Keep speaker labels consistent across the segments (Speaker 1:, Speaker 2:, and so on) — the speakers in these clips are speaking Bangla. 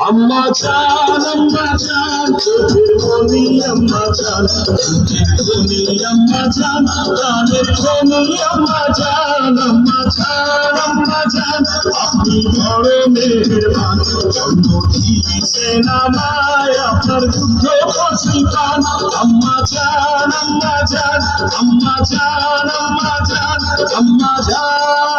Speaker 1: I'm not tired. বাজান চোখের কমিয়াম বাজান চোখের কমিয়াম বাজান কানের কমিয়াম বাজান বাজান বাজান আপনি বড় মেহরবান জন্ম দিয়েছেন আমায় আপনার বুদ্ধ সন্তান আম্মা জান আম্মা জান আম্মা জান আম্মা জান আম্মা জান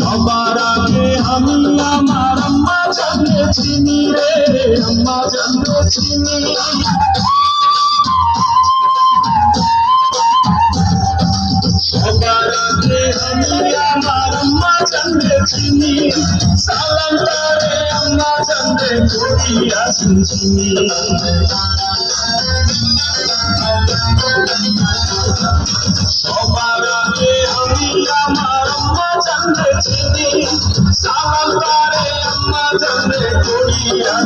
Speaker 1: সবার আগে আমি আমার আম্মা জানে চিনি রে, আম্মা জানে চিনি। সবার আগে আমি আমার আম্মা জানে চিনি। সালাম আম্মা জানে করিয়া চিনি।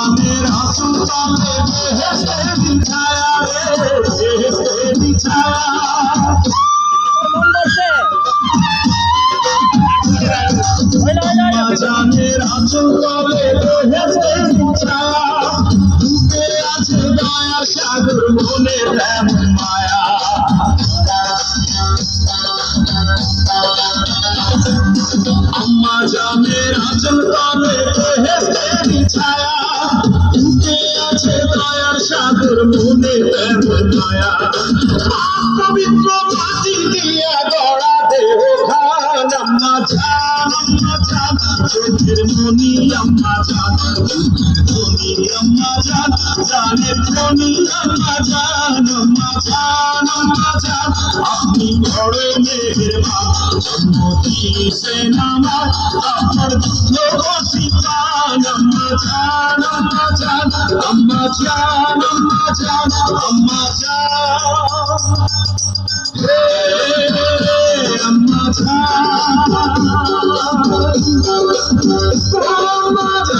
Speaker 1: নামের আসুন তাতে বেহেস্তে বিছায়া রে? বেহেস্তে বিছায়া জানের আচল তবে বেহেস্তে বিছায়া ডুবে আছে দয়া সাগর মনে প্রেম মায়া। আম্মা জানের আচল তবে বেহেস্তে বিছায়া আছে দয়ার সাগর মনে মায়া পবিত্র মাটি দিয়া গড়া দেহ খান আম্মা জান আম্মা জান চোখের মনি আম্মা জান আপনি বড় মেয়ের মা জন্ম দিয়েছেন আমার আপনার দুঃখ সীতান আম্মা জান আম্মা জান আম্মা জান আম্মা জান আম্মা জান আম্মা জান আম্মা জান